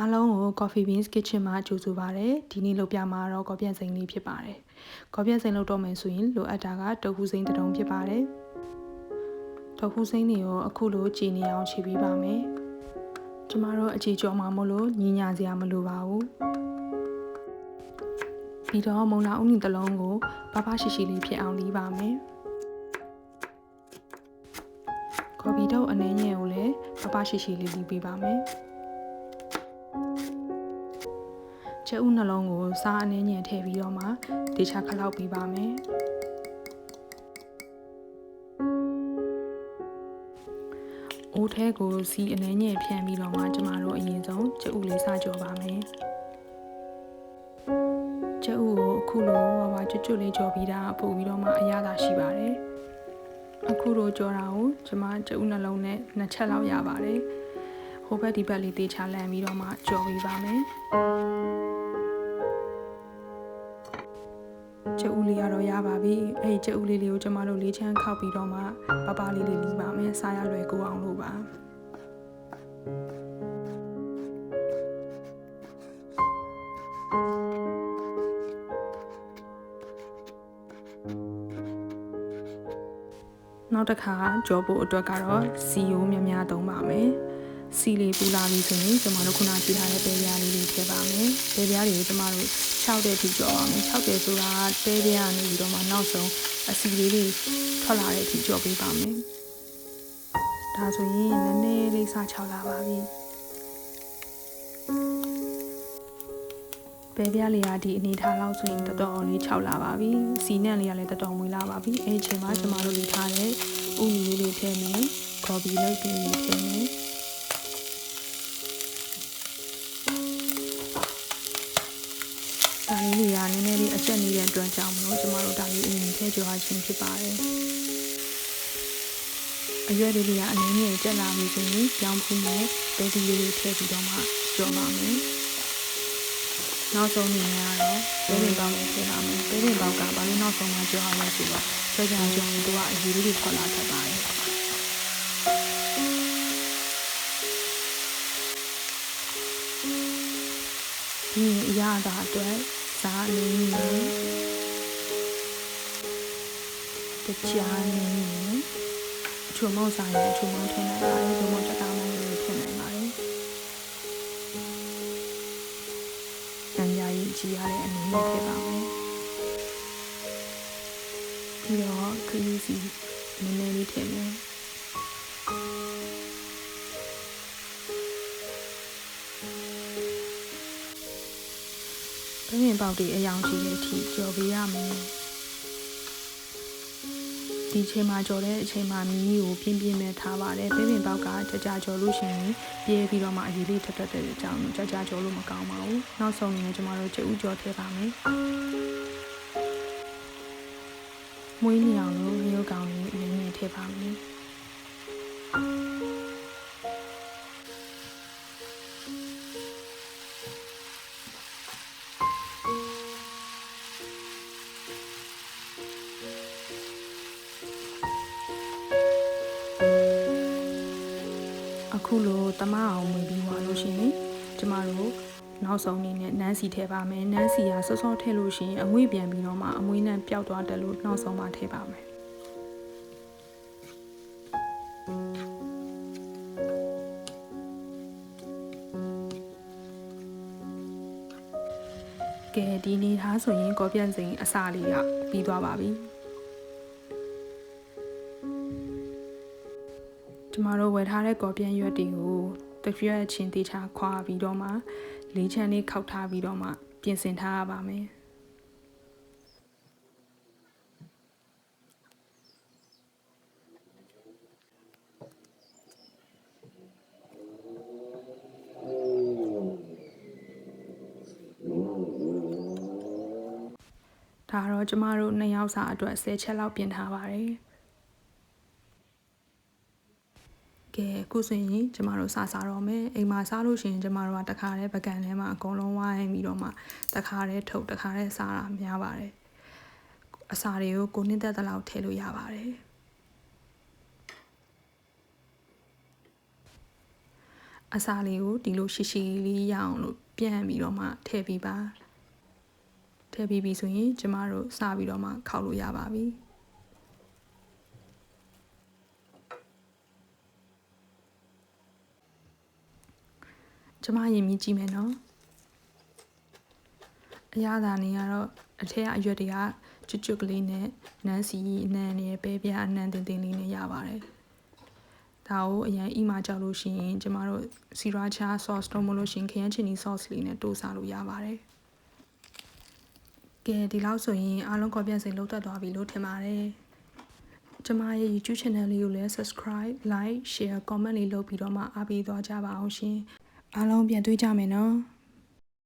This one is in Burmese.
အားလုံးကို Coffee Beans Kitchen မှာကြိုဆိုပါရစေ။ဒီနေ့လုပ်ပြမှာတော့ ကော်ပြန့်စိန်လေးဖြစ်ပါတယ်။ကော်ပြန့်စိန်လုပ်တော့မယ်ဆိုရင်လိုအပ်တာကတုပ်ဟူစိန်တစ်တုံးဖြစ်ပါတယ်။တုပ်ဟူစိန်တွေကိုအခုလိုကြည်နေအောင်ခြေပေးပါမယ်။ကျမတို့အခြေကျော်မှာမလို့ညီညာစရာမလိုပါဘူး။ပြီးတော့မုံလာဥနီတစ်လုံးကိုပပရှိရှိလေးဖြစ်အောင်လီးပါမယ်။ကော်ပီတုပ်အနေငယ်ကိုလည်းပပရှိရှိလေးလီးပေးပါမယ်။ ကျဲဥနှလုံးကိုစားအနေညင်ထည့်ပြီးတော့မှဒေချာခလောက်ပေးပါမယ်။အိုးထဲကိုစီအနေညင်ဖြန့်ပြီးတော့မှကျမတို့အရင်ဆုံးကျဲဥလေးစားကြောပါမယ်။ကျဲဥကိုအခုလိုဟောပါကျွတ်ကျွတ်လေးကြောပြီးတာပို့ပြီးတော့မှအရသာရှိပါတယ်။အခုလိုကြောတာကိုကျမကျဲဥနှလုံးနဲ့နှစ်ချက်လောက်ရပါတယ်။ဟိုဘက်ဒီဘက်လေးတေချာလန်ပြီးတော့မှကြော်ပေးပါမယ်။ ကျဥလေးကတော့ရပါပြီအဲ့ဒီကျဥလေးလေးကိုကျမတို့လေးချမ်းခောက်ပြီးတော့မှပပလေးလေးလီးပါမယ်စားရလွယ်ကူအောင်လို့ပါနောက်တစ်ခါကြောဖို့အတွက်ကတော့စီယိုးများများသုံးပါမယ် စီလေးပူလာပြီဆိုရင်ကျမတို့ခုနကြည့်ထားတဲ့ပဲပြားလေးတွေထည့်ပါမယ်ပဲပြားတွေကိုကျမတို့6တဲ့ထိကြောပါမယ်6တယ်ဆိုတာတဲပြားနေပြီးတော့မှနောက်ဆုံးအစီလေးတွေထွက်လာတဲ့အထိကြောပေးပါမယ်ဒါဆိုရင်နည်းနည်းလေးစားချလာပါပြီပဲပြားလေးကဒီအနေထားလောက်ဆိုရင်တော်တော်လေးခြောက်လာပါပြီစီနံ့လေးကလည်းတော်တော်မွေးလာပါပြီအဲအချိန်မှာကျမတို့လေးထားတဲ့ဥနီလေးတွေထည့်မယ်ကော်ပီလိပ်တွေထည့်မယ် ဒါလေးတွေကနည်းနည်းလေးအကျက်နေတဲ့အတွက်ကြောင့်မလို့ကျမတို့ဒါလေးအရင်ထည့်ကြွားခြင်းဖြစ်ပါတယ်အရွက်လေးတွေကအနည်းငယ်ကျက်လာပြီဆိုရင်ကြောင်းဖူးနဲ့ပဲဒီလေးလေးထည့်ပြီးတော့မှကြော်ပါမယ်နောက်ဆုံးအနေနဲ့ကတော့ပဲပင်ပေါင်းလေးထည့်ပါမယ်ပဲပင်ပေါင်းကဘာလို့နောက်ဆုံးမှကြော်အောင်လဲဆိုတော့ဆွဲကြံကြုံသူကအရေးလေးတွေထွက်လာတတ်ပါတယ်ဒီအရာတာအတွက် စားအနေနဲ့တခြားအနေနဲ့ချုံမောက်စားရင်ချုံမောက်ထည့်နိုင်ပါတယ်ချုံမောက်ချက်သားမောက်လေးထည့်နိုင်ပါတယ်။ညံညာရေးကြည့်ရတဲ့အနေနဲ့ထည့်ပါမယ်။ပြီးတော့ခရီးစီနည်းနည်းလေးထည့်မယ်။ ပေါက်တွေအယောင်ကြီးတဲ့အထိကြော်ပေးရမယ်ဒီချိန်မှာကြော်တဲ့အချိန်မှာမီးကိုပြင်းပြင်းနဲ့ထားပါတယ်ဘင်းရင်ပေါက်ကကြကြကြော်လို့ရှိရင်ပြဲပြီးတော့မှအရေးလေးထက်ထက်တဲ့အကြောင်းကြကြကြော်လို့မကောင်းပါဘူးနောက်ဆုံးနေကျမတို့ကျဥကြော်ထည့်ပါမယ်မွေးနေအောင်လို့မျိုးကောင်လေးအနည်းငယ်ထည့်ပါမယ် အခုလိုတမအောင်ဝင်ပြီးသွားလို့ရှိရင်ကျမတို့နောက်ဆုံးအနေနဲ့နန်းစီထည့်ပါမယ်နန်းစီကစောစောထည့်လို့ရှိရင်အငွေ့ပြန်ပြီးတော့မှအမွေးနဲ့ပျောက်သွားတယ်လို့နောက်ဆုံးမှထည့်ပါမယ်ကဲဒီနေ့ထားဆိုရင်ကောပြန့်စိန်အစာလေးကပြီးသွားပါပြီ ကျမတို့ဝယ်ထားတဲ့ကော်ပြန်ရွက်တွေကိုတရွက်ချင်းတေချာခွာပြီးတော့မှလေးချမ်းလေးခောက်ထားပြီးတော့မှပြင်ဆင်ထားရပါမယ်ဒါတော့ကျမတို့နှစ်ယောက်စာအတွက်10ချက်လောက်ပြင်ထားပါတယ် ကဲအခုဆိုရင်ကျမတို့စစားတော့မယ်အိမ်မှာစားလို့ရှိရင်ကျမတို့ကတခါတည်းပကံထဲမှာအကုန်လုံးဝိုင်းပြီးတော့မှတခါတည်းထုတ်တခါတည်းစားတာများပါတယ်အစာတွေကိုကိုနှစ်သက်တဲ့လောက်ထည့်လို့ရပါတယ်အစာလေးကိုဒီလိုရှိရှိလေးရအောင်လို့ပြန်ပြီးတော့မှထည့်ပြီးပါထည့်ပြီးပြီဆိုရင်ကျမတို့စပြီးတော့မှခောက်လို့ရပါပြီ ကျမရင်မြည်ကြည့်မယ်နော်အရသာနေကတော့အထက်အရွက်တွေကကျွတ်ကျွတ်ကလေးနဲ့နန်းစီအနှံနဲ့ပဲပြအနှံတင်တင်လေးနဲ့ရပါတယ်ဒါကိုအရင်အီမာကြောက်လို့ရှိရင်ကျမတို့စီရာချာ sauce တော့မလို့ရှိရင်ခရမ်းချင်နီ sauce လေးနဲ့တိုးစားလို့ရပါတယ်ကဲဒီလောက်ဆိုရင်အားလုံးကော်ပြန်စိန်လောက်သက်သွားပြီလို့ထင်ပါတယ်ကျမရဲ့ YouTube channel လေးကိုလည်း subscribe like share comment လေးလုပ်ပြီးတော့မှအားပေးသွားကြပါအောင်ရှင် အားလုံးပြန်တွေ့ကြမယ်နော်